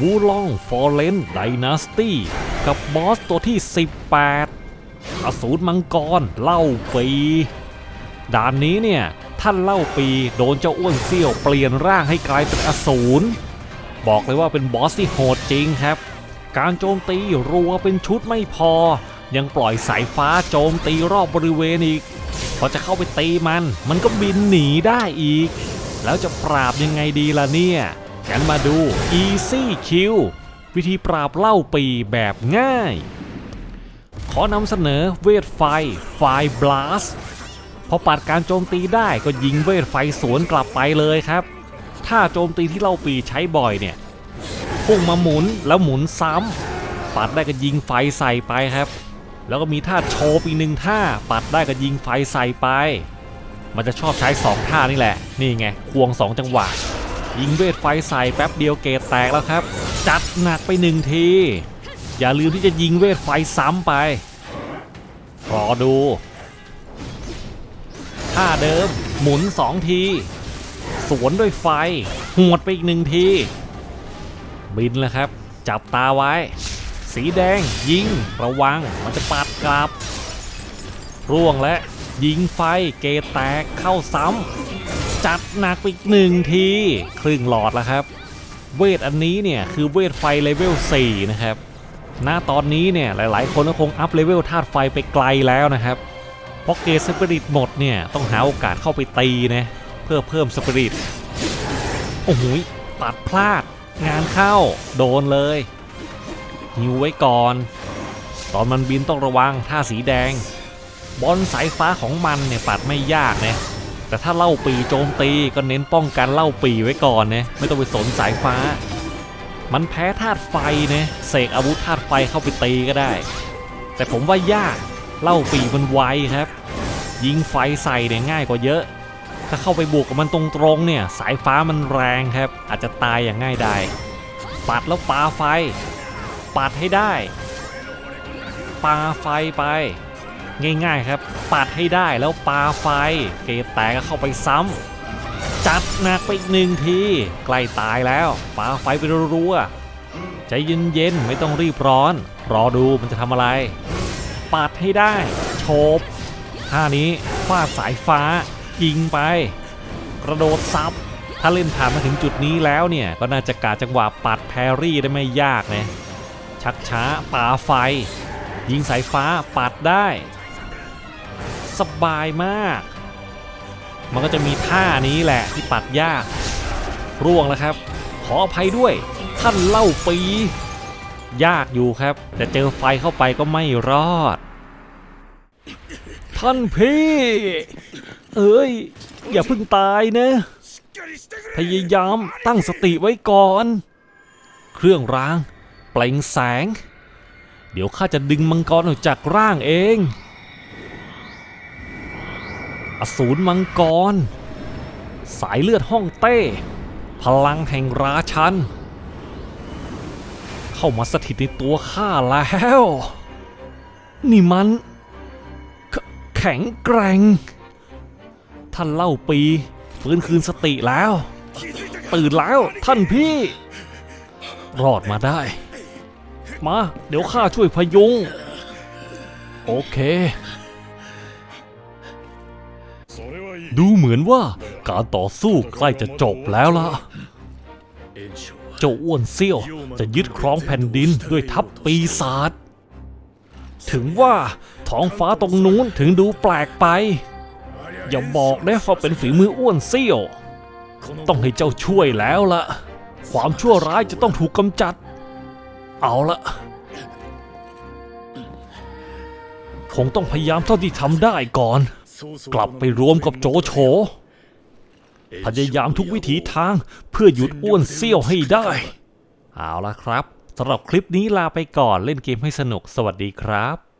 วูลองฟอร์เรนไดนาสตี้กับบอสตัวที่ 18 อสูรมังกรเล่าปีด่านนี้เนี่ย ท่านเล่าปีโดนเจ้าอ้วนเซี่ยวเปลี่ยนร่างให้กลายเป็นอสูร บอกเลยว่าเป็นบอสที่โหดจริงครับ การโจมตีรัวเป็นชุดไม่พอ ยังปล่อยสายฟ้าโจมตีรอบบริเวณอีก พอจะเข้าไปตีมัน มันก็บินหนีได้อีก แล้วจะปราบยังไงดีล่ะเนี่ย งั้นมาดู Easy Q วิธีปราบเล่าปีแบบง่าย ขอนำเสนอเวทไฟ ไฟบลัสพอปัดการโจมตีได้ก็ยิงเวทไฟสวนกลับไปเลยครับ ถ้าโจมตีที่เล่าปีใช้บ่อยเนี่ยพุ่งมาหมุนแล้วหมุนซ้ำ ปัดได้ก็ยิงไฟใส่ไปครับ แล้วก็มีท่าโชว์อีกหนึ่งท่า ปัดได้ก็ยิงไฟใส่ไป มันจะชอบใช้2ท่านี่แหละ นี่ไงควง 2 จังหวะ ยิงเวทไฟใส่แป๊บเดียวเกตแตกแล้วครับ จัดหนักไปหนึ่งที อย่าลืมที่จะยิงเวทไฟซ้ำไปรอดูท่าเดิมหมุน2ที สวนด้วยไฟหวดไปอีกหนึ่งที บินแล้วครับ จับตาไว้ สีแดงยิงระวังมันจะปัดกลับ ร่วงและยิงไฟเกตแตกเข้าซ้ำ จัดหนักอีกหนึ่งทีครึ่งหลอดแล้วครับ เวทอันนี้เนี่ยคือเวทไฟเลเวล4นะครับณตอนนี้เนี่ยหลายๆ คนก็คงอัพเลเวลธาตุไฟไปไกลแล้วนะครับเพราะเกสปิริตหมดเนี่ยต้องหาโอกาสเข้าไปตีนะเพื่อเพิ่มสปิริตโอ้โหยปัดพลาดงานเข้าโดนเลยหิวไว้ก่อน ตอนมันบินต้องระวังท่าสีแดง บอลสายฟ้าของมันเนี่ยปัดไม่ยากนะ แต่ถ้าเล่าปีโจมตีก็เน้นป้องกันเล่าปีไว้ก่อนนะไม่ต้องไปสนสายฟ้า มันแพ้ธาตุไฟนะเสกอาวุธธาตุไฟเข้าไปตีก็ได้ แต่ผมว่ายากเล่าปีมันไวครับ ยิงไฟใส่เนี่ยง่ายกว่าเยอะ ถ้าเข้าไปบวกกับมันตรงๆเนี่ยสายฟ้ามันแรงครับ อาจจะตายอย่างง่ายได้ปัดแล้วปาไฟปัดให้ได้ปาไฟไป ง่ายๆครับ ปัดให้ได้แล้วปาไฟ เกตแตกเข้าไปซ้ำจัดหนักไปอีกหนึ่งทีใกล้ตายแล้วปาไฟไปรัวๆใจเย็นๆไม่ต้องรีบร้อน รอดูมันจะทำอะไร ปัดให้ได้โฉบท่านี้ฟาดสายฟ้ายิงไป กระโดดซับถ้าเล่นผ่านมาถึงจุดนี้แล้วเนี่ย ก็น่าจะกาจังหวะปัดแพรรี่ได้ไม่ยากนะชักช้าป่าไฟ ยิงสายฟ้าปัดได้ สบายมาก มันก็จะมีท่านี้แหละที่ปัดยาก ร่วงแล้วครับ ขออภัยด้วยท่านเล่าปี ยากอยู่ครับ แต่เจอไฟเข้าไปก็ไม่รอด ท่านพี่ เอ้ย อย่าเพิ่งตายนะ พยายามตั้งสติไว้ก่อน เครื่องราง เปล่งแสง เดี๋ยวข้าจะดึงมังกรออกจากร่างเอง อสูรมังกร สายเลือดห้องเต้ พลังแห่งราชัน เข้ามาสถิตในตัวข้าแล้ว นี่มันแขแข็งแกร่ง ท่านเล่าปีฟื้นคืนสติแล้ว ตื่นแล้วท่านพี่ รอดมาได้ มา เดี๋ยวข้าช่วยพยุง โอเค ดูเหมือนว่าการต่อสู้ใกล้จะจบแล้วล่ะ เจ้าอ้วนเซี่ยวจะยึดครองแผ่นดินด้วยทัพปีศาจ ถึงว่าท้องฟ้าตรงนู้นถึงดูแปลกไป อย่าบอกนะว่าเป็นฝีมืออ้วนเซี่ยว ต้องให้เจ้าช่วยแล้วล่ะ ความชั่วร้ายจะต้องถูกกำจัด เอาละคงต้องพยายามเท่าที่ทำได้ก่อน กลับไปรวมกับโจโฉพยายามทุกวิถีทางเพื่อหยุดอ้วนเซี่ยวให้ได้ เอาละครับสำหรับคลิปนี้ลาไปก่อนเล่นเกมให้สนุกสวัสดีครับ